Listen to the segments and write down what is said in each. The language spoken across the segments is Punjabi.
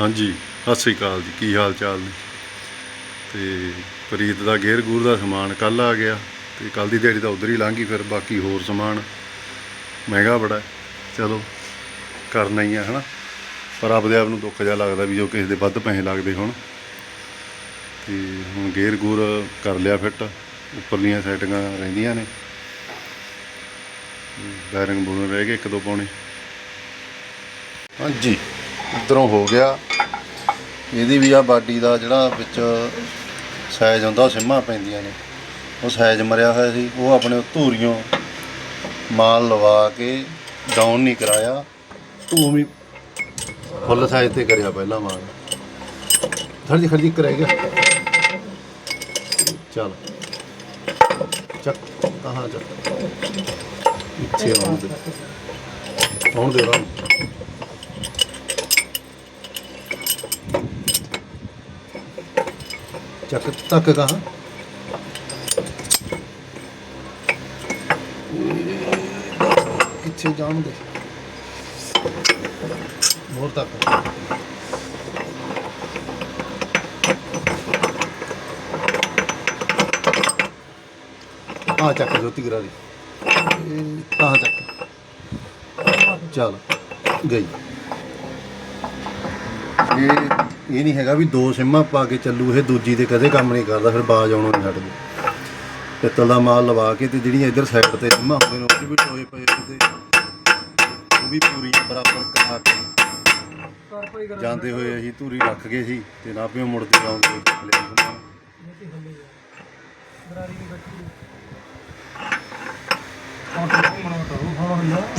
ਹਾਂਜੀ, ਸਤਿ ਸ੍ਰੀ ਅਕਾਲ ਜੀ, ਕੀ ਹਾਲ ਚਾਲ ਨੇ? ਤੇ ਪ੍ਰੀਤ ਦਾ ਗੇਅਰ ਗੂਰ ਦਾ ਸਮਾਨ ਕੱਲ ਆ ਗਿਆ ਤੇ ਕੱਲ ਦੀ ਦਿਹਾੜੀ ਤਾਂ ਉਧਰ ਹੀ ਲੰਘ ਗਈ, ਫਿਰ ਬਾਕੀ ਹੋਰ ਸਮਾਨ ਮਹਿੰਗਾ ਬੜਾ ਚਲੋ, ਕਰਨਾ ਹੀ ਆ, ਹਨਾ? ਪਰ ਆਪਦੇ ਆਪ ਨੂੰ ਦੁੱਖ ਜਿਹਾ ਲੱਗਦਾ ਵੀ ਜੋ ਕਿਸੇ ਦੇ ਵੱਧ ਪੈਸੇ ਲੱਗਦੇ ਹੁਣ। ਤੇ ਹੁਣ ਗੇਅਰ ਗੂਰ ਕਰ ਲਿਆ ਫਿੱਟ, ਉੱਪਰਲੀਆਂ ਸੈਟਿੰਗਾਂ ਰਹਿੰਦੀਆਂ ਨੇ। ਬੈਰਿੰਗ ਬੂਰਨ ਰਹਿ ਗਏ ਇੱਕ ਦੋ ਪਾਉਣੇ ਹਾਂਜੀ। ਇਧਰੋਂ ਹੋ ਗਿਆ। ਇਹਦੀ ਵੀ ਆ ਬਾਡੀ ਦਾ ਜਿਹੜਾ ਵਿੱਚ ਸਾਈਜ਼ ਹੁੰਦਾ, ਉਹ ਪੈਂਦੀਆਂ ਨੇ। ਉਹ ਸਾਈਜ਼ ਮਰਿਆ ਹੋਇਆ ਸੀ। ਉਹ ਆਪਣੇ ਧੂਰੀਆਂ ਮਾਲ ਲਵਾ ਕੇ ਡਾਊਨ ਨਹੀਂ ਕਰਾਇਆ। ਧੂ ਵੀ ਫੁੱਲ ਸਾਈਜ਼ ਤੇ ਕਰਿਆ ਪਹਿਲਾਂ ਮਾਲ। ਖਰਜੀ ਖਰਜੀ ਕਰਾਈ ਗਿਆ। ਚਲ। ਚੱਕ। ਕਹਾਂ ਚੱਕ। ਇੱਥੇ ਆਉਣ ਦੇ। ਆਉਣ ਦੇ ਰਾਮ ਚੱਕ ਤੱਕ ਕਹਾਂ ਕਿੱਥੇ ਜਾਣ ਦੇ ਮੋਰ ਤੱਕ ਆ ਚੱਕ ਜੋਤੀ ਗਰਾ ਦੀ ਇਹ ਚੱਕ। ਚੱਲ, ਗਈ। ਇਹ ਇਹ ਨਹੀਂ ਹੈਗਾ ਵੀ ਦੋ ਸਿੰਮਾਂ ਪਾ ਕੇ ਚੱਲੂ, ਇਹ ਦੂਜੀ ਤੇ ਕਦੇ ਕੰਮ ਨਹੀਂ ਕਰਦਾ, ਫਿਰ ਬਾਜ ਆਉਣੋਂ ਨਹੀਂ ਹਟਦੀ। ਪਿੱਤਲ ਦਾ ਮਾਲ ਲਵਾ ਕੇ ਤੇ ਜਿਹੜੀਆਂ ਇੱਧਰ ਸਾਈਡ ਤੇ ਸਿੰਮਾਂ ਹੁੰਦੇ ਨੇ, ਉਹ ਵੀ ਟੋਏ ਪਏ ਤੇ ਉਹ ਵੀ ਪੂਰੀ ਬਰਾਬਰ ਕਰਾ ਕੇ ਜਾਂਦੇ ਹੋਏ ਅਸੀਂ ਧੂਰੀ ਰੱਖ ਗਏ ਸੀ ਤੇ ਨਾਪਿਓ ਮੁੜਦੇ ਆਉਂਦੇ।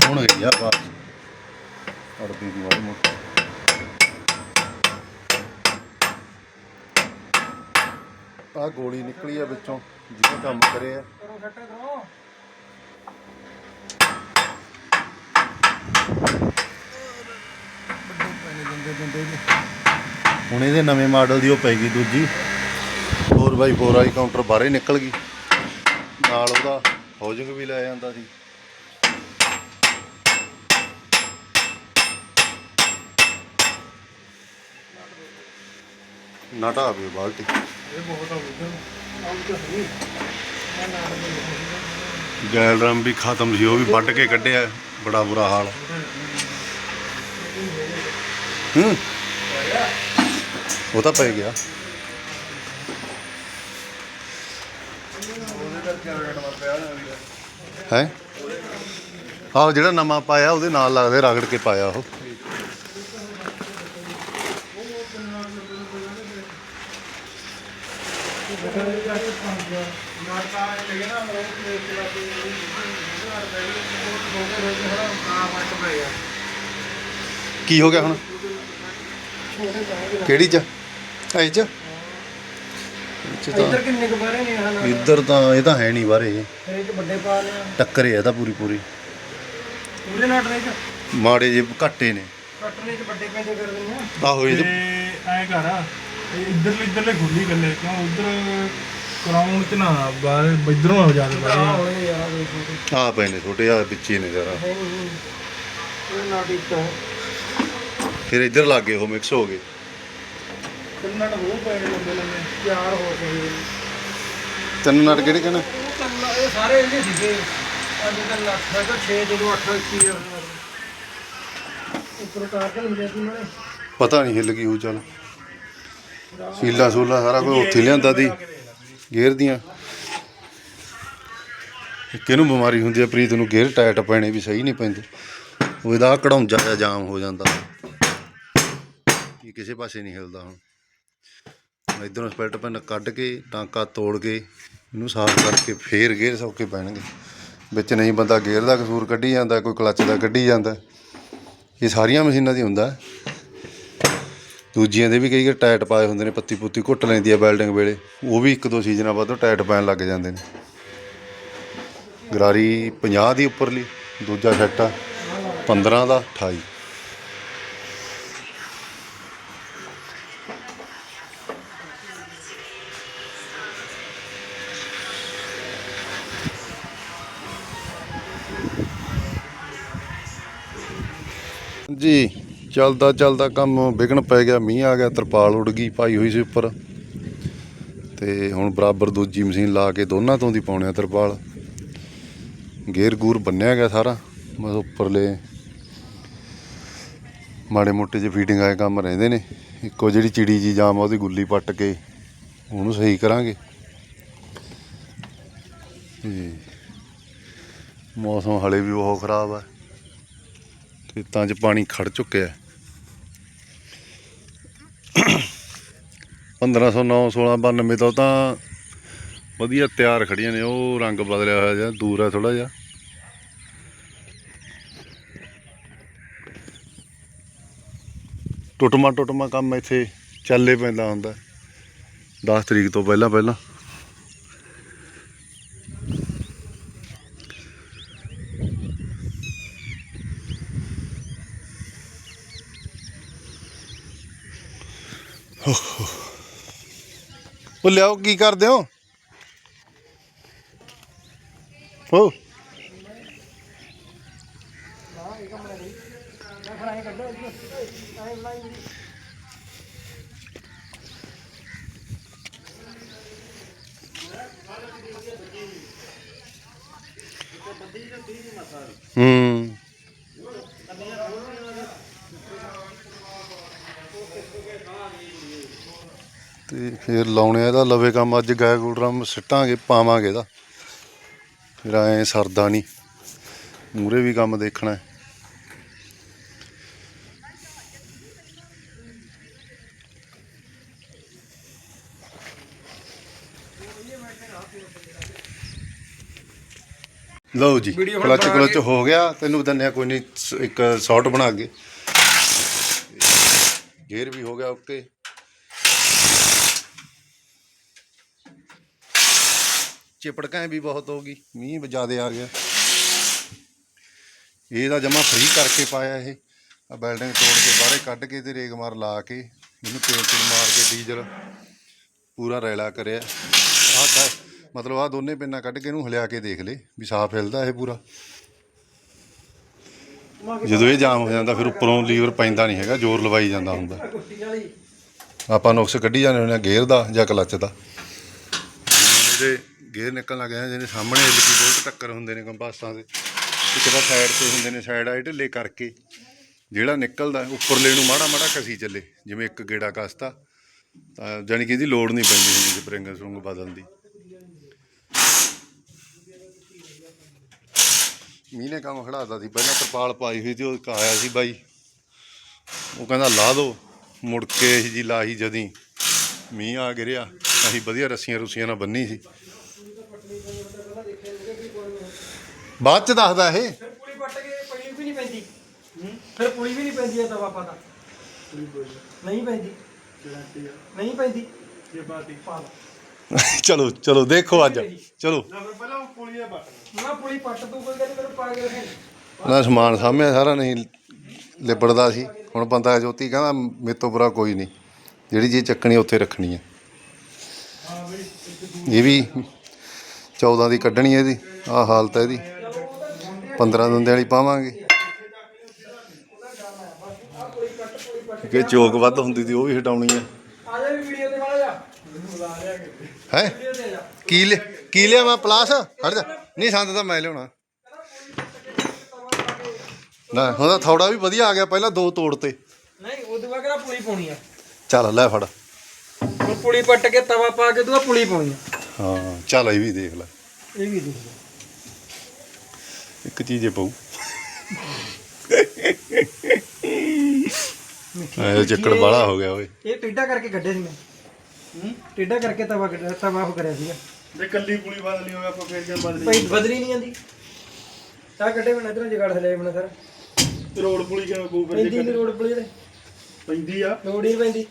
ਹੁਣ ਗਈ ਬਾਤ ਅੜਦੀ ਦੀ ਵਾਲੀ ਮੋਟੀ। ਆ ਗੋਲੀ ਨਿਕਲੀ ਆ ਵਿੱਚੋਂ ਜਿਹਨੇ ਕੰਮ ਕਰਿਆ ਹੁਣ ਇਹਦੇ ਨਵੇਂ ਮਾਡਲ ਦੀ ਉਹ ਪੈ ਗਈ ਦੂਜੀ। 4x4 ਵਾਲੀ ਕਾਊਂਟਰ ਬਾਹਰੇ ਨਿਕਲ ਗਈ। ਨਾਲ ਉਹਦਾ ਹੋਜਿੰਗ ਵੀ ਲੈ ਜਾਂਦਾ ਸੀ। ਨਟ ਆ ਗਈ ਬਾਲਟੀ। ਗੈਲ ਰਾਮ ਵੀ ਖਤਮ ਸੀ ਉਹ ਵੀ ਵੱਢ ਕੇ ਕੱਢਿਆ। ਬੜਾ ਬੁਰਾ ਹਾਲ। ਹੂੰ। ਉਹ ਤਾਂ ਪੈ ਗਿਆ। ਹੈ? ਆਹ ਜਿਹੜਾ ਨਵਾਂ ਪਾਇਆ ਉਹਦੇ ਨਾਲ ਲੱਗਦੇ ਰਗੜ ਕੇ ਪਾਇਆ ਉਹ। ਕੀ ਹੋ ਗਿਆ ਹੁਣ? ਕਿਹੜੀ ਚ? ਐ ਚ? ਇੱਧਰ ਤਾਂ ਕਿੰਨੇ ਕੁ ਬਾਰੇ ਨੇ ਹਨ ਇੱਧਰ ਤਾਂ ਇਹ ਤਾਂ ਹੈ ਨਹੀਂ ਬਾਰੇ ਇਹ ਚ ਵੱਡੇ ਪਾ ਲਿਆ। ਟੱਕਰ ਹੈ ਤਾਂ ਪੂਰੀ ਪੂਰੀ। ਪੂਰੇ ਨਾਟ ਨੇ ਚ? ਮਾੜੇ ਜੇ ਘਾਟੇ ਨੇ। ਕੱਟਨੇ ਚ ਵੱਡੇ ਪੈਂਦੇ ਕਰ ਦਿੰਦੇ ਆ ਆਹੋ ਇਹ ਤੇ ਐ ਕਰ। ਆ ਇਹ ਇੱਧਰਲੇ ਇੱਧਰਲੇ ਖੁੱਲੀ ਗੱਲੇ ਕਿਉਂ? ਉਧਰ ਕਰਾਉਣ ਚ ਨਾ ਬਾਹਰ ਇਧਰੋਂ ਆ ਜਾਦੇ ਆ ਬਾਹਰ ਆ ਪਏ ਨੇ ਛੋਟੇ ਆ ਵਿੱਚ ਹੀ ਨੇ ਜਰਾ। ਹੈ ਹੈ ਫਿਰ ਇੱਧਰ ਲੱਗ ਗਏ ਉਹ ਮਿਕਸ ਹੋ ਗਏ। ਤਿੰਨ ਨਾਟ ਹੋ ਪਏ ਨੇ ਲੰਬੇ ਲੰਬੇ ਚਾਰ ਹੋ ਗਏ ਤਿੰਨ ਨਟ ਕਿਹੜੇ ਕਹਿੰਦੇ ਉਹ ਇਹ ਸਾਰੇ ਇਹਦੇ ਸੀਗੇ। ਅੱਜ ਕੱਲ 8 ਹੈ ਤਾਂ 6 ਜਦੋਂ 8 ਕੀ ਹੈ ਉੱਪਰ ਤਾਰ ਕੇ ਮਿਲਿਆ ਸੀ ਉਹਨਾਂ ਨੇ ਪਤਾ ਨਹੀਂ ਹਿੱਲ ਗਈ ਉਹ ਚੱਲ। ਸੀਲਾ ਸੂਲਾ ਸਾਰਾ ਕੁਝ ਉੱਥੇ ਲਿਆਂਦਾ ਦੀ ਗੇਅਰ ਦੀਆਂ। ਕਿਹਨੂੰ ਬਿਮਾਰੀ ਹੁੰਦੀ ਆ, ਪ੍ਰੀਤ ਨੂੰ ਗੇਅਰ ਟਾਇਟ ਪੈਣੇ ਵੀ ਸਹੀ ਨਹੀਂ ਪੈਂਦੇ। ਉਹਦਾ ਕਢਾਉਂਜਾ ਜਿਹਾ ਜਾਮ ਹੋ ਜਾਂਦਾ। ਇਹ ਕਿਸੇ ਪਾਸੇ ਨਹੀਂ ਹਿਲਦਾ ਹੁਣ। ਇਧਰੋਂ ਸਪੈਲਟ ਪੈਨ ਕੱਢ ਕੇ, ਟਾਂਕਾ ਤੋੜ ਕੇ, ਇਹਨੂੰ ਸਾਫ਼ ਕਰਕੇ ਫੇਰ ਗੇਅਰ ਸੌਕੇ ਪੈਣਗੇ। ਵਿੱਚ ਨਹੀਂ ਬੰਦਾ ਗੇਅਰ ਦਾ ਕਸੂਰ ਕੱਢੀ ਜਾਂਦਾ, ਕੋਈ ਕਲੱਚ ਦਾ ਕੱਢੀ ਜਾਂਦਾ। ਇਹ ਸਾਰੀਆਂ ਮਸ਼ੀਨਾਂ ਦੀ ਹੁੰਦਾ। ਦੂਜੀਆਂ ਦੇ ਵੀ ਕਈ ਵਾਰ ਟਾਇਟ ਪਾਏ ਹੁੰਦੇ ਨੇ, ਪੱਤੀ ਪੁੱਤੀ ਘੁੱਟ ਲੈਂਦੀ ਆ ਵੈਲਡਿੰਗ ਵੇਲੇ। ਉਹ ਵੀ ਇੱਕ ਦੋ ਸੀਜ਼ਨਾਂ ਬਾਅਦ ਉਹ ਟਾਇਟ ਪੈਣ ਲੱਗ ਜਾਂਦੇ ਨੇ। ਗਰਾਰੀ 50 ਦੀ ਉੱਪਰਲੀ, ਦੂਜਾ ਸੈੱਟ ਆ 15 ਦਾ 28 ਜੀ। ਚੱਲਦਾ ਚੱਲਦਾ ਕੰਮ ਵਿਗਣ ਪੈ ਗਿਆ, ਮੀਂਹ ਆ ਗਿਆ, ਤਰਪਾਲ ਉੱਡ ਗਈ, ਪਾਈ ਹੋਈ ਸੀ ਉੱਪਰ। ਤੇ ਹੁਣ ਬਰਾਬਰ ਦੂਜੀ ਮਸ਼ੀਨ ਲਾ ਕੇ ਦੋਨਾਂ ਤੋਂ ਦੀ ਪਾਉਣੇ ਆ ਤਰਪਾਲ। ਗੇਰ ਗੂਰ ਬੰਨਿਆ ਗਿਆ ਸਾਰਾ, ਬਸ ਉੱਪਰਲੇ ਮਾੜੇ ਮੋਟੇ ਜਿਹੇ ਫੀਡਿੰਗ ਆਏ ਕੰਮ ਰਹਿੰਦੇ ਨੇ। ਇੱਕੋ ਜਿਹੜੀ ਚਿੜੀ ਜੀ ਜਾਮ ਆ, ਉਹਦੀ ਗੁੱਲੀ ਪੱਟ ਕੇ ਉਹਨੂੰ ਸਹੀ ਕਰਾਂਗੇ। ਤੇ ਮੌਸਮ ਹਲੇ ਵੀ ਬਹੁਤ ਖਰਾਬ ਆ। ਖੇਤਾਂ 'ਚ ਪਾਣੀ ਖੜ ਚੁੱਕਿਆ। 1509 1692 ਤੋਂ ਤਾਂ ਵਧੀਆ ਤਿਆਰ ਖੜੀਆਂ ਨੇ, ਉਹ ਰੰਗ ਬਦਲਿਆ ਹੋਇਆ ਜਿਹਾ, ਦੂਰ ਆ ਥੋੜਾ ਜਿਹਾ। ਟੁੱਟਮਾ ਟੁੱਟਮਾ ਕੰਮ ਇੱਥੇ ਚੱਲੇ ਪੈਂਦਾ ਹੁੰਦਾ। 10 ਤਰੀਕ ਤੋਂ ਪਹਿਲਾਂ ਪਹਿਲਾਂ ਉਹ ਲਿਆਓ ਕੀ ਕਰਦੇ ਹੋ? ਹੋ। ਹੂੰ। ਤੇ ਫਿਰ ਲਾਉਣੇ ਇਹਦਾ ਲਵੇ ਕੰਮ ਅੱਜ ਗਾਇ ਗੁਲਰਾਮ ਸਿੱਟਾਂਗੇ ਪਾਵਾਂਗੇ ਇਹਦਾ। ਫਿਰ ਐ ਸਰਦਾ ਨਹੀਂ। ਮੂਰੇ ਵੀ ਕੰਮ ਦੇਖਣਾ। ਲਓ ਜੀ ਕਲਚ ਕਲਚ ਹੋ ਗਿਆ। ਤੈਨੂੰ ਦੰਨਿਆ ਕੋਈ ਨਹੀਂ ਇੱਕ ਸ਼ਾਟ ਬਣਾ ਕੇ। ਗੇਅਰ ਵੀ ਹੋ ਗਿਆ ਓਕੇ। ਚਿਪੜਕਾਂ ਵੀ ਬਹੁਤ ਹੋ ਗਈ। ਮੀਂਹ ਜ਼ਿਆਦੇ ਆ ਗਿਆ। ਇਹ ਤਾਂ ਜਮਾ ਫ੍ਰੀ ਕਰਕੇ ਪਾਇਆ ਇਹ। ਆ ਬਿਲਡਿੰਗ ਤੋੜ ਕੇ ਬਾਹਰੇ ਕੱਢ ਕੇ ਤੇ ਰੇਗ ਮਾਰ ਲਾ ਕੇ ਇਹਨੂੰ ਤੇਲ ਤੇਲ ਮਾਰ ਕੇ ਡੀਜ਼ਲ ਪੂਰਾ ਰੈਲਾ ਕਰਿਆ। ਆਹ ਮਤਲਬ ਆ ਦੋਨੇ ਪਿੰਨਾਂ ਕੱਢ ਕੇ ਇਹਨੂੰ ਹਿਲਿਆ ਕੇ ਦੇਖ ਲੈ ਵੀ ਸਾਫ਼ ਹਿਲਦਾ ਇਹ ਪੂਰਾ। ਜਦੋਂ ਇਹ ਜਾਮ ਹੋ ਜਾਂਦਾ ਫਿਰ ਉੱਪਰੋਂ ਲੀਵਰ ਪੈਂਦਾ ਨਹੀਂ ਹੈਗਾ, ਜ਼ੋਰ ਲਵਾਈ ਜਾਂਦਾ ਹੁੰਦਾ। ਆਪਾਂ ਨੁਕਸ ਕੱਢੀ ਜਾਂਦੇ ਹੁੰਦੇ ਆ ਗੇਅਰ ਦਾ ਜਾਂ ਕਲੱਚ ਦਾ। ਇਹਦੇ ਗੇਅਰ ਨਿਕਲਣ ਲੱਗ ਜਾਂਦੇ ਜਿਹਨੇ ਸਾਹਮਣੇ ਐਲਪੀ ਬੋਲਟ ਟੱਕਰ ਹੁੰਦੇ ਨੇ ਕੰਪਾਸਾਂ ਦੇ। ਇੱਕ ਤਾਂ ਸਾਈਡ ਤੇ ਹੁੰਦੇ ਨੇ ਸਾਈਡ ਆਏ ਢਿੱਲੇ ਕਰਕੇ। ਜਿਹੜਾ ਨਿਕਲਦਾ, ਉੱਪਰਲੇ ਨੂੰ ਮਾੜਾ ਮਾੜਾ ਕਸੀ ਚੱਲੇ, ਜਿਵੇਂ ਇੱਕ ਗੇੜਾ ਕਸਤਾ, ਤਾਂ ਜਾਨੀ ਕਿ ਇਹਦੀ ਲੋੜ ਨਹੀਂ ਪੈਂਦੀ ਹੁੰਦੀ ਸਪਰਿੰਗ ਸੁੰਗ ਬਦਲਣ ਦੀ। ਮੀਂਹ ਨੇ ਕੰਮ ਖੜਾਤਾ ਸੀ, ਪਹਿਲਾਂ ਤਰਪਾਲ ਪਾਈ ਹੋਈ ਸੀ, ਉਹ ਇੱਕ ਆਇਆ ਸੀ ਬਾਈ। ਉਹ ਕਹਿੰਦਾ, ਲਾ ਦੋ। ਮੁੜ ਕੇ ਇਹ ਜੀ ਲਾਹੀ ਜਦੀ ਮੀਂਹ ਆ ਗਿਰਿਆ, ਅਸੀਂ ਵਧੀਆ ਰੱਸੀਆਂ ਰੁੱਸੀਆਂ ਨਾਲ ਬੰਨੀ ਸੀ। ਬਾਅਦ ਚ ਦੱਸਦਾ ਇਹ। ਫਿਰ ਪੁਲੀ ਪੱਟ ਕੇ ਪਣੀ ਵੀ ਨਹੀਂ ਪੈਂਦੀ। ਫਿਰ ਪੁਲੀ ਵੀ ਨਹੀਂ ਪੈਂਦੀ ਇਹ ਦਵਾ ਪਤਾ ਨਹੀਂ। ਪੈਂਦੀ। ਨਹੀਂ ਪੈਂਦੀ। ਇਹ ਬਾਤ। ਹੀ ਪਾ ਲਾ ਚਲੋ ਚਲੋ ਦੇਖੋ ਅੱਜ। ਚਲੋ। ਨਾ ਫਿਰ ਪਹਿਲਾਂ ਉਹ ਪੁਲੀ ਦਾ ਬਟਨ ਨਾ ਪੁਲੀ ਪੱਟ ਤੂੰ ਕੋਈ ਗੱਲ ਨੀ, ਮੈਨੂੰ ਪਾ ਕੇ ਰੱਖੇ। ਨਾ ਸਮਾਨ ਸਾਹਮਣੇ ਸਾਰਾ ਨਹੀਂ ਲਿਬੜਦਾ ਸੀ। ਹੁਣ ਬੰਦਾ ਜੋਤੀ ਕਹਿੰਦਾ ਮੇਰੇ ਤੋਂ ਬੁਰਾ ਕੋਈ ਨਹੀਂ। ਜਿਹੜੀ ਚੀਜ਼ ਚੱਕਣੀ ਉੱਥੇ ਰੱਖਣੀ ਹੈ ਇਹ ਵੀ 14 ਦੀ ਕੱਢਣੀ ਹੈ ਇਹਦੀ। ਆਹ ਹਾਲਤ ਹੈ ਇਹਦੀ। 15 ਦਿਨ ਵਾਲੀ ਪਾਵਾਂਗੇ। ਕਿ ਚੋਕ ਵੱਧ ਹੁੰਦੀ ਸੀ ਉਹ ਵੀ ਹਟਾਉਣੀ ਹੈ ਆ। ਜਾ ਵੀਡੀਓ ਤੇ ਵਾਲਾ ਜਾ ਹੈ? ਕੀ ਲਿ ਕੀ ਲਿਆ ਮੈਂ ਪਲਾਸ? ਹਟ ਜਾ। ਨਹੀਂ ਸੰਦ ਤਾਂ ਮੈਂ ਲਿਆਉਣਾ। ਨਾ ਉਹਦਾ ਥੋੜਾ ਵੀ ਵਧੀਆ ਆ ਗਿਆ ਪਹਿਲਾਂ ਦੋ ਤੋੜ ਤੇ। ਨਹੀਂ ਉਹਦੇ ਬਾਅਦ ਕਿਹੜਾ ਪੁਲੀ ਪਾਉਣੀ ਆ? ਚੱਲ ਲੈ ਫੜ। ਹੁਣ ਪੁਲੀ ਪੱਟ ਕੇ ਤਵਾ ਪਾ ਕੇ ਤੂੰ ਪੁਲੀ ਪਾਉਣੀ ਆ। ਹਾਂ ਚੱਲ ਇਹ ਵੀ ਦੇਖ ਲੈ। ਇਹ ਵੀ ਦੇਖ ਲੈ। ਇੱਕ ਚੀਜ਼ੇ ਪਊ ਇਹ ਚੱਕੜ ਬਾਲਾ ਹੋ ਗਿਆ ਓਏ। ਇਹ ਟੇਢਾ ਕਰਕੇ ਕੱਢੇ ਸੀ ਮੈਂ। ਹੂੰ? ਟੇਢਾ ਕਰਕੇ ਤਵਾ ਕੱਢਿਆ ਤਵਾ ਉਹ ਕਰਿਆ ਸੀਗਾ। ਜੇ ਕੱਲੀ ਪੁਲੀ ਬਦਲੀ ਹੋਵੇ ਆਪਾਂ ਫੇਰ ਕਿਆ ਬਦਲੀ ਭਾਈ ਬਦਲੀ ਨਹੀਂ ਜਾਂਦੀ। ਤਾਂ ਕੱਢੇ ਬਣਾ ਇਧਰੋਂ ਜਗਾੜ ਥਲੇ ਬਣਾ ਸਰ। ਰੋਡ ਪੁਲੀ ਕਿਵੇਂ ਪਊ ਫਿਰ ਪੈਂਦੀ ਜੇ ਨਹੀਂ ਰੋਡ ਪੁਲੀ ਤੇ। ਪੈਂਦੀ ਆ। ਲੋੜ ਹੀ ਪੈਂਦੀ।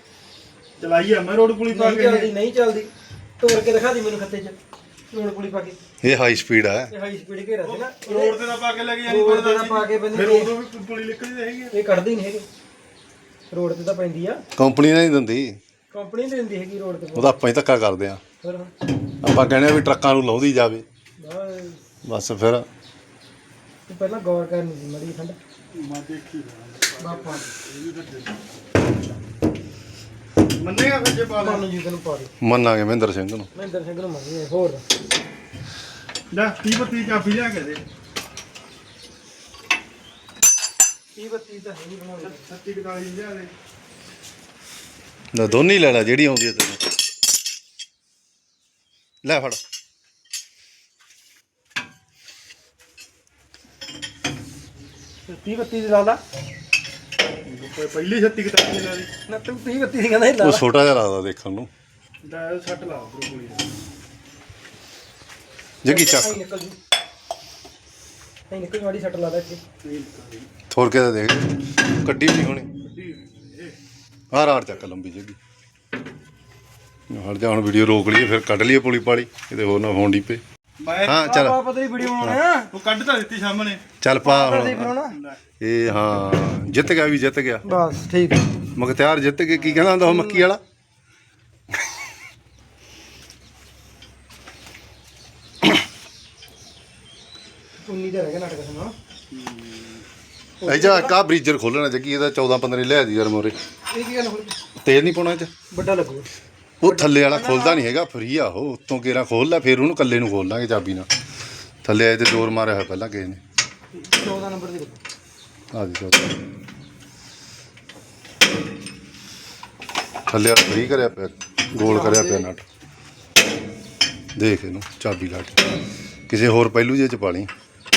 ਚਲਾਈ ਆ ਮੈਂ ਰੋਡ ਪੁਲੀ ਪਾ ਨਹੀਂ ਕੇ ਚੱਲਦੀ ਨਹੀਂ ਚੱਲਦੀ। ਤੋੜ ਕੇ ਦਿਖਾ ਦੀ ਮੈਨੂੰ ਖੱਤੇ 'ਚ। ਰੋਡ ਪੁਲੀ ਪਾ ਕੇ। ਇਹ ਹਾਈ ਸਪੀਡ ਹੈ ਇਹ ਹਾਈ ਸਪੀਡ ਘੇਰਾ ਸੀ ਨਾ। ਰੋਡ ਤੇ ਨਾ ਪਾ ਕੇ ਲੈ ਕੇ ਜਾਣੀ ਰੋਡ ਤੇ ਨਾ ਪਾ ਕੇ ਫਿਰ ਬੰਦੀ ਉਦੋਂ ਵੀ ਪੁਲੀ ਨਿਕਲਦੀ ਰਹੇਗੀ ਇਹ ਕੱਢਦੇ ਹੀ ਨਹੀਂ ਹੈਗੇ। ਰੋਡ ਤੇ ਤਾਂ ਪੈਂਦੀ ਆ। ਕੰਪਨੀ ਨਹੀਂ ਦਿੰਦੀ। ਕੰਪਨੀ ਨਹੀਂ ਦਿੰਦੀ ਹੈਗੀ ਰੋਡ ਤੇ। ਉਹਦਾ ਆਪਾਂ ਹੀ ਧੱਕਾ ਕਰਦੇ ਆ। ਫਿਰ? ਆਪਾਂ ਕਹਿੰਦੇ ਆ ਵੀ ਟਰੱਕਾਂ ਨੂੰ ਲਾਉਂਦੀ ਜਾਵੇ। ਬਸ। ਬਸ ਫਿਰ। ਤੂੰ ਪਹਿਲਾਂ ਗੌਰ ਕਰਨੀ ਸੀ ਮੜੀ ਠੰਡ। ਮੈਂ ਦੇਖੀ ਬਾਪਾ। ਮੰਨੇਗਾ ਫਿਰ ਜੇ ਪਾ ਲੈ। ਤੁਹਾਨੂੰ ਜੀ ਤੈਨੂੰ ਪਾ ਦੇ। ਮੰਨਾਂਗੇ ਮਹਿੰਦਰ ਸਿੰਘ ਨੂੰ। ਮਹਿੰਦਰ ਸਿੰਘ ਨੂੰ ਮੰਗੀ ਹੋਰ। ਲੈ 30 32 ਚਾਬੀ ਲਿਆ ਕੇ ਦੇ। 30 32 ਤਾਂ ਹੈ ਨਹੀਂ ਬਣਾਉਣੀ 36 41 ਲਿਆ ਦੇ ਲੈ ਦੋਨੀ ਲੈ ਲੈ ਜਿਹੜੀ ਆਉਂਦੀ ਹੈ ਤੈਨੂੰ ਲੈ ਫੜ। 30 32 ਦੀ ਲਾ। ਲਾ ਪਹਿਲੀ 36 41 ਲਿਆ ਦੇ ਨਾ ਤੂੰ 30 32 ਦੀ ਕਹਿੰਦਾ ਸੀ ਲਾ ਉਹ ਲਾ। ਛੋਟਾ ਜਿਹਾ ਲੱਗਦਾ ਦੇਖਣ ਨੂੰ। ਦਾ ਸੱਟ ਲਾ ਉਪਰ ਗੋਲੀ ਦਾ ਜੱਗੀ ਚੱਕ। ਆਈ ਨਿਕਲ ਜੂ। ਨਹੀਂ ਨਿਕਲ ਮਾੜੀ ਸੱਟ ਲਾ ਲੈ ਇੱਥੇ। ਥੋੜ ਕੇ ਤਾਂ ਦੇਖ। ਕੱਢੀ ਨਹੀਂ ਹੋਣੀ। ਆਹ ਰਾੜ ਚੱਕ ਲੰਬੀ ਜੱਗੀ। ਹਟ ਜਾ ਹੁਣ ਵੀਡੀਓ ਰੋਕ ਲਈਏ ਫਿਰ ਕੱਢ ਲਈਏ ਪੁਲੀ ਪਾਲੀ। ਕਿਤੇ ਹੋਰ ਨਾ ਫੋਨ ਡੀਪੇ ਮੈਂ ਹਾਂ ਚੱਲ। ਆਪਾਂ ਪਤਾ ਹੀ ਵੀਡੀਓ ਬਣਾਉਣੇ ਆ। ਉਹ ਕੱਢ ਤਾਂ ਦਿੱਤੀ ਸਾਹਮਣੇ। ਚੱਲ ਪਾ ਹੁਣ। ਇਹ ਹਾਂ ਜਿੱਤ ਗਿਆ ਵੀ ਜਿੱਤ ਗਿਆ। ਬਸ ਠੀਕ ਹੈ ਮਖਤਿਆਰ ਜਿੱਤ ਕੇ ਕੀ ਕਹਿੰਦਾ ਹੁੰਦਾ ਉਹ ਮੱਕੀ ਵਾਲਾ? ਉਨੀ ਦਾ ਰਹਿ ਗਿਆ ਨਾਟਕ ਸੁਣਾ ਇਹ ਜਾ ਕਾ ਬ੍ਰੀਜਰ ਖੋਲਣਾ ਜੱਗੀ ਇਹਦਾ 14 15 ਲਿਆ ਦੀ ਯਾਰ ਮੋਰੇ। ਇਹ ਕੀ ਗੱਲ ਹੋਈ ਤੇਲ ਨਹੀਂ ਪਾਉਣਾ ਇਹ ਚ? ਵੱਡਾ ਲੱਗੂ। ਉਹ ਥੱਲੇ ਵਾਲਾ ਖੋਲਦਾ ਨਹੀਂ ਹੈਗਾ ਫਰੀ ਆ ਉਹ। ਉੱਤੋਂ ਕੇਰਾ ਖੋਲ ਲੈ ਫਿਰ ਉਹਨੂੰ ਕੱਲੇ ਨੂੰ ਖੋਲ ਲਾਂਗੇ ਚਾਬੀ ਨਾਲ। ਥੱਲੇ ਆਏ ਤੇ ਮਾਰਿਆ ਹੋਇਆ ਪਹਿਲਾਂ ਕਿਸੇ ਨੇ। 14 ਨੰਬਰ ਦੀ ਆ ਦੀ ਚੌਥਾ ਥੱਲੇ ਵਾਲਾ ਫਰੀ ਕਰਿਆ ਪਿਆ ਗੋਲ ਕਰਿਆ ਪਿਆ ਨਟ ਦੇਖ ਇਹਨੂੰ ਚਾਬੀ ਲਾ ਕੇ। ਕਿਸੇ ਹੋਰ ਪਹਿਲੂ ਜੇ ਚ ਪਾ ਲਈ।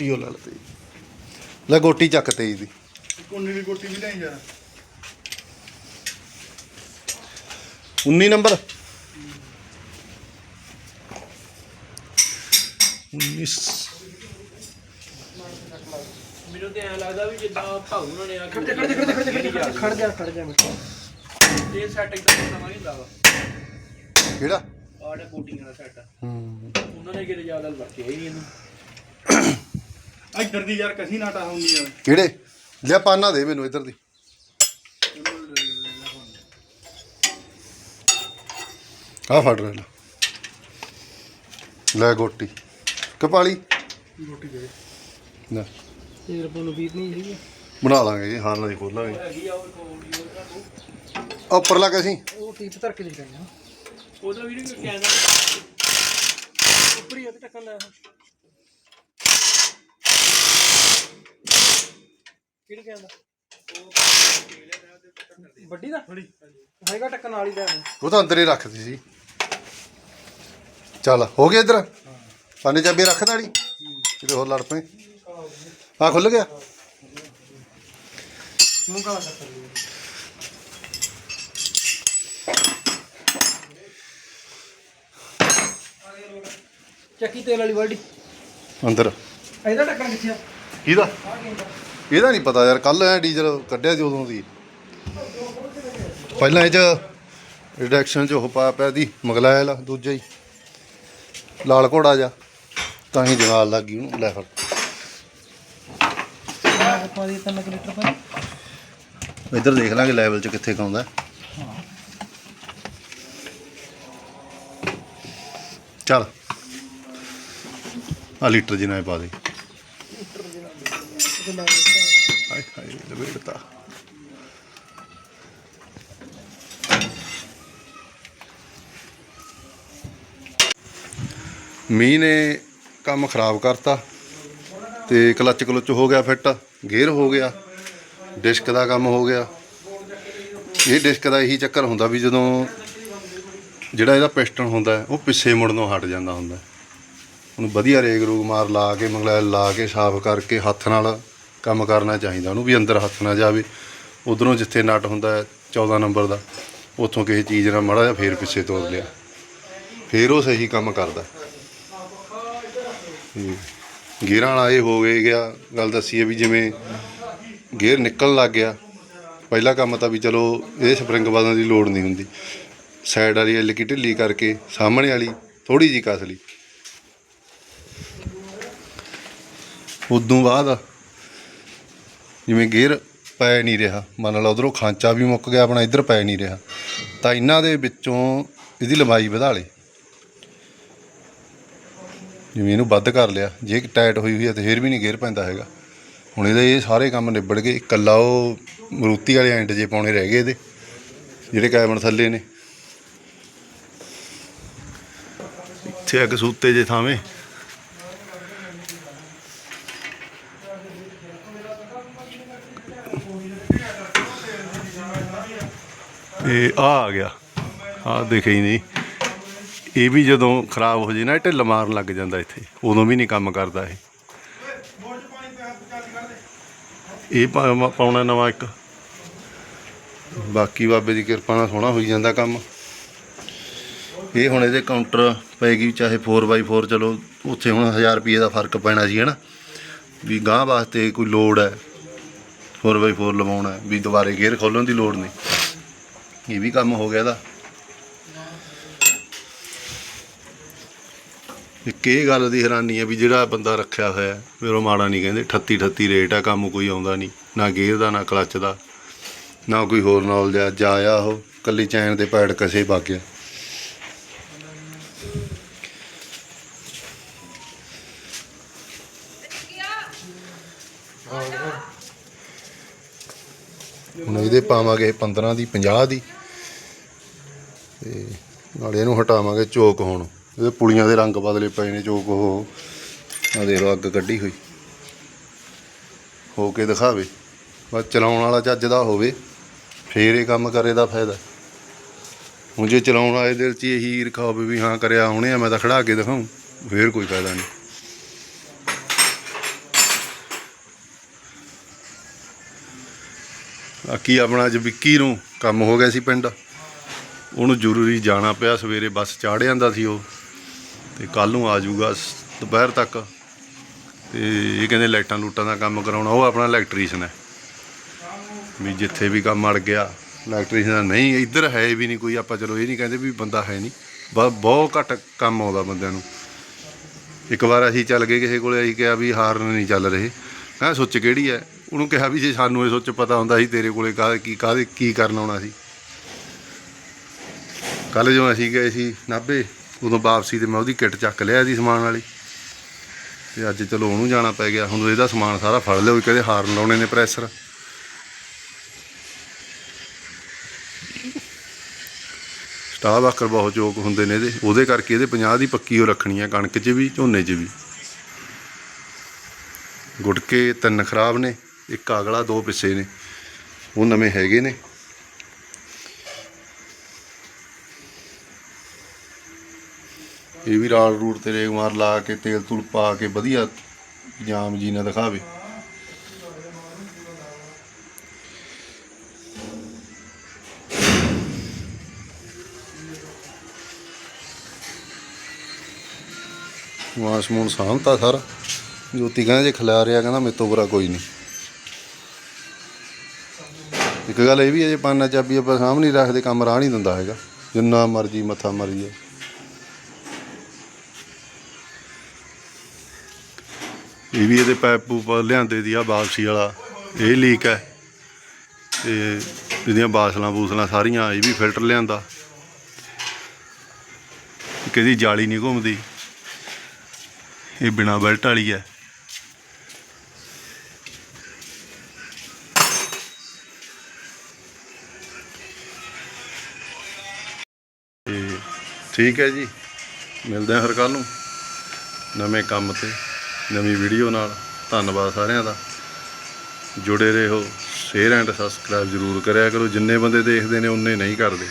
ਗੋਟੀ ਉਹ ਲੜ ਤੇ ਲੈ ਗੋਟੀ ਚੱਕ ਤੇਈ ਦੀ। ਕੋਨੇ ਦੀ ਗੋਟੀ ਵੀ ਲੈ ਯਾਰ 19 ਨੰਬਰ। 19 ਮੈਨੂੰ ਤੇ ਐਂ ਲੱਗਦਾ ਵੀ ਜਿੱਦਾਂ ਭਾਊ ਉਹਨਾਂ ਨੇ ਆ ਖੜ ਜਾ ਖੜ ਜਾ ਖੜ ਜਾ ਖੜ ਜਾ ਖੜ ਜਾ ਖੜ ਜਾ ਬੇਟਾ ਇਹ ਸੈਟਿੰਗ ਤਾਂ ਨਵਾਂ ਹੀ ਹੁੰਦਾ ਵਾ। ਕਿਹੜਾ? ਆੜਾ ਕੋਟਿੰਗ ਵਾਲਾ ਸੈਟ ਹੂੰ। ਉਹਨਾਂ ਨੇ ਕਿਤੇ ਜ਼ਿਆਦਾ ਵਰਤਿਆ ਹੀ ਨਹੀਂ ਇਹਨੂੰ। ਇੱਧਰ ਦੀ ਯਾਰ ਕਸੀ ਨਾਟਾ ਹੁੰਦੀ ਆ ਕਿਹੜੇ? ਲਿਆ ਪਾਨਾ ਦੇ ਮੈਨੂੰ ਇੱਧਰ ਦੀ। ਆ ਫੜ ਲੈ ਲੈ। ਲੈ ਗੋਟੀ। ਕਪਾਲੀ ਗੋਟੀ ਦੇ ਲੈ। ਇਹ ਰਪੋ ਨੂੰ ਵੀਰ ਨਹੀਂ ਹੈਗੀ ਬਣਾ ਲਾਂਗੇ ਜੀ ਹਾਂ ਨਾਲ ਹੀ ਖੋਲਾਂਗੇ। ਉੱਪਰ ਲਾ ਕੇ ਅਸੀਂ ਉਹ ਟੀਪ ਧਰ ਕੇ ਕਰਨਾ ਉਹਦਾ ਵੀ ਨਹੀਂ ਕਹਿੰਦਾ ਉੱਪਰ ਹੀ ਉਹਦੇ ਟੱਕਣ ਲੈ ਕਿਹੜੀ ਕਹਿੰਦਾ ਵੱਡੀ ਦਾ? ਹੈਗਾ ਟੱਕਣ ਵਾਲੀ ਦਾ। ਉਹ ਤਾਂ ਅੰਦਰ ਹੀ ਰੱਖਦੀ ਸੀ। ਚੱਲ ਹੋ ਗਿਆ ਇੱਧਰ? ਪਾਣੀ ਚਾਬੀ ਰੱਖ ਨਾਲੀ ਕਿਤੇ ਹੋਰ ਲੜ ਪਏ। ਆ ਖੁੱਲ ਗਿਆ? ਮੂੰਹ ਕਾਲਾ ਕਰ ਚੱਕੀ ਤੇਲ ਵਾਲੀ ਵਰਡੀ ਅੰਦਰ। ਇਹਦਾ ਟੱਕਣ ਕਿੱਥੇ ਆ? ਕਿਹਦਾ? ਇਹਦਾ ਨਹੀਂ ਪਤਾ ਯਾਰ ਕੱਲ ਐ ਡੀਜ਼ਲ ਕੱਢਿਆ ਸੀ ਉਦੋਂ ਦੀ। ਪਹਿਲਾਂ ਇਹ ਚ ਰਿਡਕਸ਼ਨ ਚ ਉਹ ਪਾ ਪਿਆ ਦੀ ਮਗਲਾਇਲ ਦੂਜਾ ਹੀ। ਲਾਲ ਘੋੜਾ ਜਾ ਤਾਂ ਹੀ ਜਵਾਲ ਲੱਗ ਗਈ ਉਹਨੂੰ, ਲੈ ਫੜ। ਪਾ ਦੀ 3 ਲੀਟਰ ਪਾ ਇੱਧਰ ਦੇਖ ਲਾਂਗੇ ਲੈਵਲ ਚ ਕਿੱਥੇ ਕਾਉਂਦਾ ਚੱਲ। ਆ ਲੀਟਰ ਜਿਨਾ ਪਾ ਦੇ। ਹਾਏ ਹਾਏ ਲਵੇੜਤਾ ਮੀਂਹ ਨੇ ਕੰਮ ਖਰਾਬ ਕਰਤਾ ਤੇ ਕਲੱਚ ਕਲੁੱਚ ਹੋ ਗਿਆ ਫਿੱਟ, ਗੇਅਰ ਹੋ ਗਿਆ, ਡਿਸਕ ਦਾ ਕੰਮ ਹੋ ਗਿਆ। ਇਹ ਡਿਸਕ ਦਾ ਇਹੀ ਚੱਕਰ ਹੁੰਦਾ ਵੀ ਜਦੋਂ ਜਿਹੜਾ ਇਹਦਾ ਪਿਸਟਨ ਹੁੰਦਾ, ਉਹ ਪਿੱਛੇ ਮੁੜਨੋਂ ਹਟ ਜਾਂਦਾ ਹੁੰਦਾ। ਉਹਨੂੰ ਵਧੀਆ ਰੇਗ ਰੂਗ ਮਾਰ ਲਾ ਕੇ, ਮੰਗਲੈਲ ਲਾ ਕੇ, ਸਾਫ਼ ਕਰਕੇ, ਹੱਥ ਨਾਲ ਕੰਮ ਕਰਨਾ ਚਾਹੀਦਾ, ਉਹਨੂੰ ਵੀ ਅੰਦਰ ਹੱਥ ਨਾ ਜਾਵੇ। ਉਧਰੋਂ ਜਿੱਥੇ ਨਟ ਹੁੰਦਾ ਹੈ 14 ਨੰਬਰ ਦਾ, ਉੱਥੋਂ ਕਿਸੇ ਚੀਜ਼ ਨਾਲ ਮੜਾ ਜਾਂ ਫੇਰ ਪਿੱਛੇ ਤੋੜ ਲਿਆ। ਫੇਰ ਉਹ ਸਹੀ ਕੰਮ ਕਰਦਾ। ਤੇ ਗੇਅਰਾਂ ਵਾਲਾ ਇਹ ਹੋ ਗਿਆ, ਗੱਲ ਦੱਸੀਏ ਵੀ ਜਿਵੇਂ ਗੇਅਰ ਨਿਕਲਣ ਲੱਗ ਗਿਆ, ਪਹਿਲਾ ਕੰਮ ਤਾਂ ਵੀ ਚਲੋ ਇਹ ਸਪਰਿੰਗ ਬਦਲਣ ਦੀ ਲੋੜ ਨਹੀਂ ਹੁੰਦੀ। ਸਾਈਡ ਵਾਲੀ ਹਲਕੀ ਢਿੱਲੀ ਕਰਕੇ, ਸਾਹਮਣੇ ਵਾਲੀ ਥੋੜੀ ਜੀ ਕਸ ਲਈ। ਉਦੋਂ ਬਾਅਦ ਜਿਵੇਂ ਗੇਅਰ ਪੈ ਨਹੀਂ ਰਿਹਾ, ਮੰਨ ਲਓ ਉਧਰੋਂ ਖਾਂਚਾ ਵੀ ਮੁੱਕ ਗਿਆ, ਆਪਣਾ ਇੱਧਰ ਪੈ ਨਹੀਂ ਰਿਹਾ, ਤਾਂ ਇਹਨਾਂ ਦੇ ਵਿੱਚੋਂ ਇਹਦੀ ਲੰਬਾਈ ਵਧਾ ਲੇ ਜਿਵੇਂ ਇਹਨੂੰ ਵੱਧ ਕਰ ਲਿਆ, ਜੇ ਟਾਈਟ ਹੋਈ ਹੋਈ ਹੈ ਤੇ ਫਿਰ ਵੀ ਨਹੀਂ ਗੇਅਰ ਪੈਂਦਾ ਹੈਗਾ। ਹੁਣ ਇਹਦੇ ਇਹ ਸਾਰੇ ਕੰਮ ਨਿਬੜ ਗਏ, ਇਕੱਲਾ ਉਹ ਮਰੂਤੀ ਵਾਲੇ ਐਂਡ ਜੇ ਪਾਉਣੇ ਰਹਿ ਗਏ ਇਹਦੇ, ਜਿਹੜੇ ਕੈਬਨ ਥੱਲੇ ਨੇ। ਇੱਥੇ ਅੱਗ ਸੂਤੇ ਜੇ ਥਾਵੇਂ। ਇਹ ਆ ਆ ਗਿਆ। ਆ ਦਿਖੇ ਹੀ ਨਹੀਂ। ਇਹ ਵੀ ਜਦੋਂ ਖਰਾਬ ਹੋ ਜੇ ਨਾ, ਇਹ ਢਿੱਲ ਮਾਰਨ ਲੱਗ ਜਾਂਦਾ ਇੱਥੇ। ਉਦੋਂ ਵੀ ਨਹੀਂ ਕੰਮ ਕਰਦਾ ਇਹ। ਇਹ ਪਾਉਣਾ ਨਵਾਂ ਇੱਕ। ਬਾਕੀ ਬਾਬੇ ਦੀ ਕਿਰਪਾ ਨਾਲ ਸੋਹਣਾ ਹੋਈ ਜਾਂਦਾ ਕੰਮ। ਇਹ ਹੁਣ ਇਹਦੇ ਕਾਊਂਟਰ ਪੈਗੀ ਚਾਹੇ 4x4 ਚਲੋ, ਉੱਥੇ ਹੁਣ 1000 ਰੁਪਏ ਦਾ ਫ਼ਰਕ ਪੈਣਾ ਸੀ, ਹਨਾ। ਵੀ ਗਾਂ ਵਾਸਤੇ ਕੋਈ ਲੋੜ ਹੈ। 4x4 ਲਵਾਉਣਾ ਵੀ ਦੁਬਾਰੇ ਗੇਅਰ ਖੋਲਣ ਦੀ ਲੋੜ ਨਹੀਂ। ਇਹ ਵੀ ਕੰਮ ਹੋ ਗਿਆ ਇਹਦਾ। ਇੱਕ ਇਹ ਗੱਲ ਦੀ ਹੈਰਾਨੀ ਹੈ ਵੀ ਜਿਹੜਾ ਬੰਦਾ ਰੱਖਿਆ ਹੋਇਆ, ਫਿਰ ਉਹ ਮਾੜਾ ਨਹੀਂ ਕਹਿੰਦੇ 38 38 ਰੇਟ ਆ, ਕੰਮ ਕੋਈ ਆਉਂਦਾ ਨਹੀਂ, ਨਾ ਗੇਅਰ ਦਾ, ਨਾ ਕਲੱਚ ਦਾ, ਨਾ ਕੋਈ ਹੋਰ ਨੌਲੇਜ ਆ ਜਾਇਆ ਉਹ ਕੱਲੀ ਚੈਨ ਦੇ ਪੈਡ ਕਸੇ ਪਾ ਗਿਆ ਹੁਣ ਇਹਦੇ ਪਾਵਾਂਗੇ 15 ਦੀ 50 ਦੀ। ਨਾਲੇ ਇਹਨੂੰ ਹਟਾਵਾਂਗੇ ਚੋਕ ਹੁਣ। ਇਹਦੇ ਪੁਲੀਆਂ ਦੇ ਰੰਗ ਬਦਲੇ ਪਏ ਨੇ ਚੋਕ ਉਹ। ਆ ਦੇਖ ਲਓ, ਅੱਗ ਕੱਢੀ ਹੋਈ। ਹੋ ਕੇ ਦਿਖਾਵੇ। ਬਸ ਚਲਾਉਣ ਵਾਲਾ ਚੱਜ ਦਾ ਹੋਵੇ, ਫੇਰ ਇਹ ਕੰਮ ਕਰੇ ਦਾ ਫਾਇਦਾ। ਹੁਣ ਜੇ ਚਲਾਉਣ ਵਾਲੇ ਦਿਲ 'ਚ ਇਹੀ ਈਰਖਾ ਹੋਵੇ ਵੀ ਹਾਂ ਕਰਿਆ ਹੁਣੇ ਆ, ਮੈਂ ਤਾਂ ਖੜਾ ਕੇ ਦਿਖਾਉਂ, ਫੇਰ ਕੋਈ ਫਾਇਦਾ ਨਹੀਂ। ਬਾਕੀ ਆਪਣਾ ਅੱਜ ਵਿੱਕੀ ਨੂੰ ਕੰਮ ਹੋ ਗਿਆ ਸੀ ਪਿੰਡ। ਉਹਨੂੰ ਜ਼ਰੂਰੀ ਜਾਣਾ ਪਿਆ, ਸਵੇਰੇ ਬੱਸ ਚਾੜ ਜਾਂਦਾ ਸੀ ਉਹ, ਤੇ ਕੱਲ ਨੂੰ ਆ ਜਾਊਗਾ ਦੁਪਹਿਰ ਤੱਕ। ਤੇ ਇਹ ਕਹਿੰਦੇ ਲਾਈਟਾਂ ਲੂਟਾਂ ਦਾ ਕੰਮ ਕਰਾਉਣਾ, ਉਹ ਆਪਣਾ ਇਲੈਕਟ੍ਰੀਸ਼ੀਅਨ ਹੈ। ਵੀ ਜਿੱਥੇ ਵੀ ਕੰਮ ਅੜ ਗਿਆ ਇਲੈਕਟ੍ਰੀਸ਼ੀਅਨ ਨਹੀਂ, ਇੱਧਰ ਹੈ ਵੀ ਨਹੀਂ ਕੋਈ, ਆਪਾਂ ਚਲੋ ਇਹ ਨਹੀਂ ਕਹਿੰਦੇ ਵੀ ਬੰਦਾ ਹੈ ਨਹੀਂ। ਬ- ਬਹੁਤ ਘੱਟ ਕੰਮ ਆਉਂਦਾ ਬੰਦਿਆਂ ਨੂੰ। ਇੱਕ ਵਾਰ ਅਸੀਂ ਚੱਲ ਗਏ ਕਿਸੇ ਕੋਲੇ, ਅਸੀਂ ਕਿਹਾ ਵੀ ਹਾਰਨ ਨਹੀਂ ਚੱਲ ਰਹੇ। ਮੈਂ ਸੁੱਚ ਕਿਹੜੀ ਹੈ? ਉਹਨੂੰ ਕਿਹਾ ਵੀ ਜੇ ਸਾਨੂੰ ਇਹ ਸੁੱਚ ਪਤਾ ਹੁੰਦਾ ਸੀ ਤੇਰੇ ਕੋਲੇ ਕਾਹ ਕੀ, ਕਾਹਦੇ, ਕੀ ਕਰਨ ਆਉਣਾ ਸੀ? ਕੱਲ ਜਦੋਂ ਅਸੀਂ ਗਏ ਸੀ ਨਾਭੇ, ਉਦੋਂ ਵਾਪਸੀ ਤੇ ਮੈਂ ਉਹਦੀ ਕਿੱਟ ਚੱਕ ਲਿਆ ਸੀ ਸਮਾਨ ਵਾਲੀ। ਤੇ ਅੱਜ ਚਲੋ ਉਹਨੂੰ ਜਾਣਾ ਪੈ ਗਿਆ। ਹੁਣ ਇਹਦਾ ਸਮਾਨ ਸਾਰਾ ਫੜ ਲਿਆ, ਉਹ ਕਹਿੰਦੇ ਹਾਰਨ ਲਾਉਣੇ ਨੇ ਪ੍ਰੈਸ਼ਰ। ਸਟਾਫ ਆਕਰ ਬਹੁਤ ਚੋਕ ਹੁੰਦੇ ਨੇ ਇਹਦੇ। ਉਹਦੇ ਕਰਕੇ ਇਹਦੇ 50 ਦੀ ਪੱਕੀ ਉਹ ਰੱਖਣੀ ਆ ਕਣਕ 'ਚ ਵੀ, ਝੋਨੇ 'ਚ ਵੀ। ਗੁਟਕੇ ਤਿੰਨ ਖਰਾਬ ਨੇ, ਇੱਕ ਅਗਲਾ ਦੋ ਪਿੱਛੇ ਨੇ। ਉਹ ਨਵੇਂ ਹੈਗੇ ਨੇ। ਇਹ ਵੀ ਰਾਲ ਰੂਟ ਤੇ ਰੇਗ ਮਾਰ ਲਾ ਕੇ ਤੇਲ ਤੂਲ ਪਾ ਕੇ ਵਧੀਆ ਜਾਮ ਜੀ ਨਾ ਦਿਖਾਵੇ। ਵਾਸਮੂਨ ਸਾਂਭਤਾ ਸਾਰਾ। ਜੋਤੀ ਕਹਿੰਦਾ ਜੇ ਖਿਲਾ ਰਿਹਾ, ਕਹਿੰਦਾ ਮੇਰੇ ਤੋਂ ਬੁਰਾ ਕੋਈ ਨਹੀਂ। ਇੱਕ ਗੱਲ ਇਹ ਵੀ ਹੈ, ਜੇ ਪਾਨਾ ਚਾਬੀ ਆਪਾਂ ਸਾਹਮਣੇ ਨਹੀਂ ਰੱਖਦੇ, ਕੰਮ ਰਾਹ ਨਹੀਂ ਦਿੰਦਾ ਹੈਗਾ। ਜਿੰਨਾ ਮਰਜ਼ੀ ਮੱਥਾ ਮਰਜ਼ੀ ਜਾਏ ਇਹ ਵੀ ਇਹਦੇ ਪਾਈਪ ਪੂਪ ਲਿਆਂਦੇ ਦੀ ਆ ਵਾਪਸੀ ਵਾਲਾ, ਇਹ ਲੀਕ ਹੈ। ਤੇ ਇਹਦੀਆਂ ਬਾਸਲਾਂ ਬੂਸਲਾਂ ਸਾਰੀਆਂ, ਇਹ ਵੀ ਫਿਲਟਰ ਲਿਆਂਦਾ। ਕਿਹਦੀ ਜਾਲੀ ਨਹੀਂ ਘੁੰਮਦੀ। ਇਹ ਬਿਨਾ ਬੈਲਟ ਵਾਲੀ ਹੈ। ਠੀਕ ਹੈ ਜੀ। ਮਿਲਦੇ ਹਾਂ ਹਰ ਕੱਲ ਨੂੰ ਨਵੇਂ ਕੰਮ ਤੇ। ਨਵੀਂ ਵੀਡੀਓ ਨਾਲ ਧੰਨਵਾਦ ਸਾਰਿਆਂ ਦਾ। ਜੁੜੇ ਰਹੋ ਸ਼ੇਅਰ ਐਂਡ ਸਬਸਕ੍ਰਾਈਬ ਜ਼ਰੂਰ ਕਰਿਆ ਕਰੋ। ਜਿੰਨੇ ਬੰਦੇ ਦੇਖਦੇ ਨੇ, ਉਨੇ ਨਹੀਂ ਕਰਦੇ।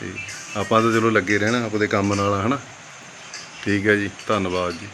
ਤੇ ਆਪਾਂ ਤਾਂ ਚਲੋ ਲੱਗੇ ਰਹਿਣਾ ਆਪਣੇ ਕੰਮ ਨਾਲ, ਹਨਾ? ਠੀਕ ਹੈ ਜੀ, ਧੰਨਵਾਦ ਜੀ।